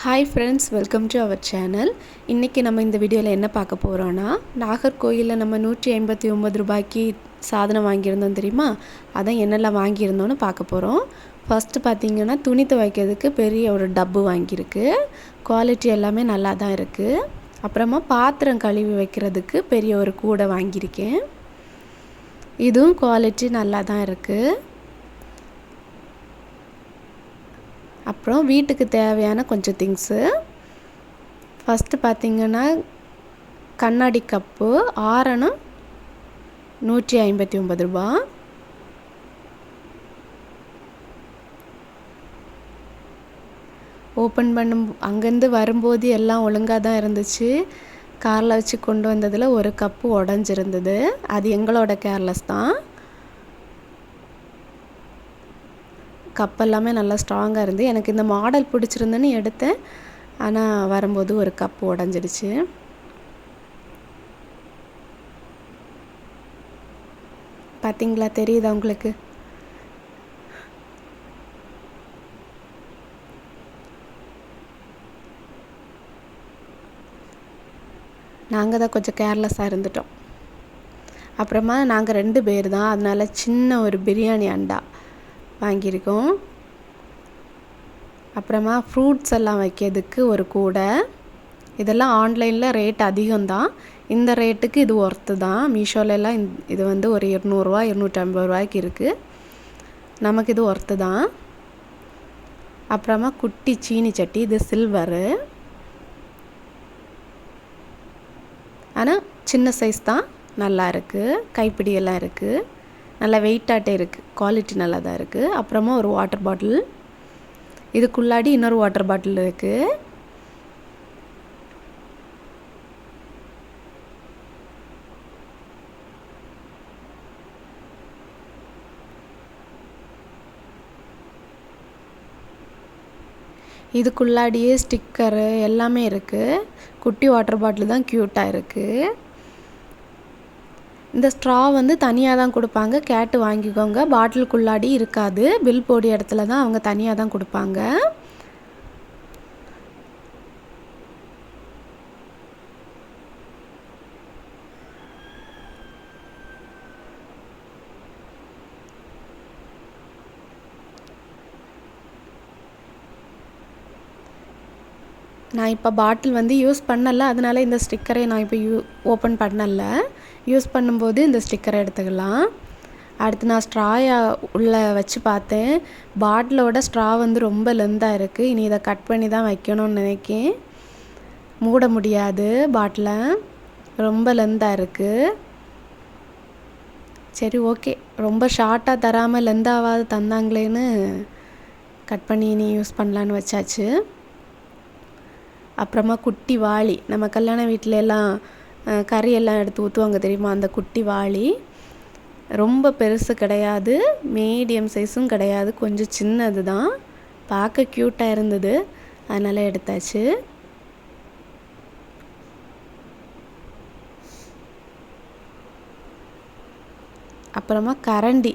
Hi friends welcome to our channel இன்றைக்கி நம்ம இந்த வீடியோவில் என்ன பார்க்க போகிறோன்னா நாகர்கோயிலில் நம்ம நூற்றி ஐம்பத்தி ஒம்பது ரூபாய்க்கு சாதனம் வாங்கியிருந்தோம் தெரியுமா? அதான் என்னெல்லாம் வாங்கியிருந்தோன்னு பார்க்க போகிறோம் ஃபஸ்ட்டு பார்த்திங்கன்னா துணி துவைக்கிறதுக்கு பெரிய ஒரு டப்பு வாங்கியிருக்கு. குவாலிட்டி எல்லாமே நல்லா தான் இருக்குது அப்புறமா பாத்திரம் கழுவி வைக்கிறதுக்கு பெரிய ஒரு கூடை வாங்கியிருக்கேன். இதுவும் குவாலிட்டி நல்லா தான் இருக்குது அப்புறம் வீட்டுக்கு தேவையான கொஞ்சம் திங்ஸு ஃபஸ்ட்டு பார்த்திங்கன்னா கண்ணாடி கப்பு ஆரணம் நூற்றி ஐம்பத்தி ஒம்பது ரூபா. ஓப்பன் பண்ணும் அங்கேருந்து வரும்போது எல்லாம் ஒழுங்காக தான் இருந்துச்சு. காரில் வச்சு கொண்டு வந்ததில் ஒரு கப்பு உடஞ்சிருந்தது. அது எங்களோட கேர்லெஸ் தான். கப் எல்லாமே நல்லா ஸ்ட்ராங்காக இருந்து எனக்கு இந்த மாடல் பிடிச்சிருந்துன்னு எடுத்தேன். ஆனால் வரும்போது ஒரு கப் உடஞ்சிடுச்சு. பார்த்தீங்களா தெரியுதா உங்களுக்கு? நாங்கள் தான் கொஞ்சம் கேர்லெஸ்ஸாக இருந்துட்டோம். அப்புறமா நாங்கள் ரெண்டு பேர் தான் அதனால் சின்ன ஒரு பிரியாணி அண்டா. வாங்கியிருக்கோம். அப்புறமா ஃப்ரூட்ஸ் எல்லாம் வைக்கிறதுக்கு ஒரு கூடை. இதெல்லாம் ஆன்லைனில் ரேட் அதிகம்தான். இந்த ரேட்டுக்கு இது ஒர்த்து தான். மீஷோலெல்லாம் இது வந்து ஒரு இரநூறுவா இரநூற்றம்பது ரூபாய்க்கு இருக்குது நமக்கு இது ஒர்த்து தான். அப்புறமா குட்டி சீனி சட்டி இது சில்வரு ஆனால் சின்ன சைஸ் தான். நல்லா இருக்குது கைப்பிடியெல்லாம் இருக்குது நல்லா வெயிட்டாகிட்டே இருக்குது குவாலிட்டி நல்லா தான் இருக்குது அப்புறமா ஒரு வாட்டர் பாட்டில் இதுக்குள்ளாடி இன்னொரு வாட்டர் பாட்டில் இருக்குது இதுக்குள்ளாடியே ஸ்டிக்கரு எல்லாமே இருக்குது குட்டி வாட்டர் பாட்டில் தான் க்யூட்டாக இருக்குது இந்த ஸ்ட்ரா வந்து தனியாக தான் கொடுப்பாங்க. கேட்டு வாங்கிக்கோங்க. பாட்டிலுக்குள்ளாடி இருக்காது. பில் போடி இடத்துல தான் அவங்க தனியாக தான் கொடுப்பாங்க. நான் இப்போ பாட்டில் வந்து யூஸ் பண்ணலை. அதனால இந்த ஸ்டிக்கரை நான் இப்போ யூ ஓப்பன் பண்ணலை. யூஸ் பண்ணும்போது இந்த ஸ்டிக்கரை எடுத்துக்கலாம். அடுத்து நான் ஸ்ட்ராயை உள்ளே வச்சு பார்த்தேன். பாட்டிலோட ஸ்ட்ரா வந்து ரொம்ப லெந்தாக இருக்குது இனி இதை கட் பண்ணி தான் வைக்கணும்னு நினைக்கேன். மூட முடியாது பாட்டிலை ரொம்ப லெந்தாக இருக்குது சரி ஓகே ரொம்ப ஷார்ட்டாக தராமல் லெந்தாவாவது தந்தாங்களேன்னு கட் பண்ணி இனி யூஸ் பண்ணலான்னு வச்சாச்சு. அப்புறமா குட்டி வாளி. நம்ம கல்யாண வீட்டில எல்லாம் கறி எல்லாம் எடுத்து ஊற்றுவாங்க தெரியுமா? அந்த குட்டி வாளி. ரொம்ப பெருசு கிடையாது. மீடியம் சைஸும் கிடையாது. கொஞ்சம் சின்னது தான். பார்க்க க்யூட்டாக இருந்தது. அதனால் எடுத்தாச்சு. அப்புறமா கரண்டி.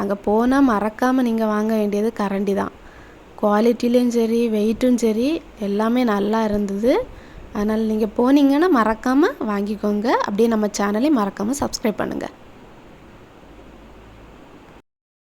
அங்கே போனால் மறக்காமல் நீங்கள் வாங்க வேண்டியது கரண்டி தான். குவாலிட்டிலையும் சரி வெயிட்டும் சரி எல்லாமே நல்லா இருந்தது. அதனால் நீங்கள் போனீங்கன்னா மறக்காமல் வாங்கிக்கோங்க. அப்படியே நம்ம சேனலையும் மறக்காமல் சப்ஸ்கிரைப் பண்ணுங்கள்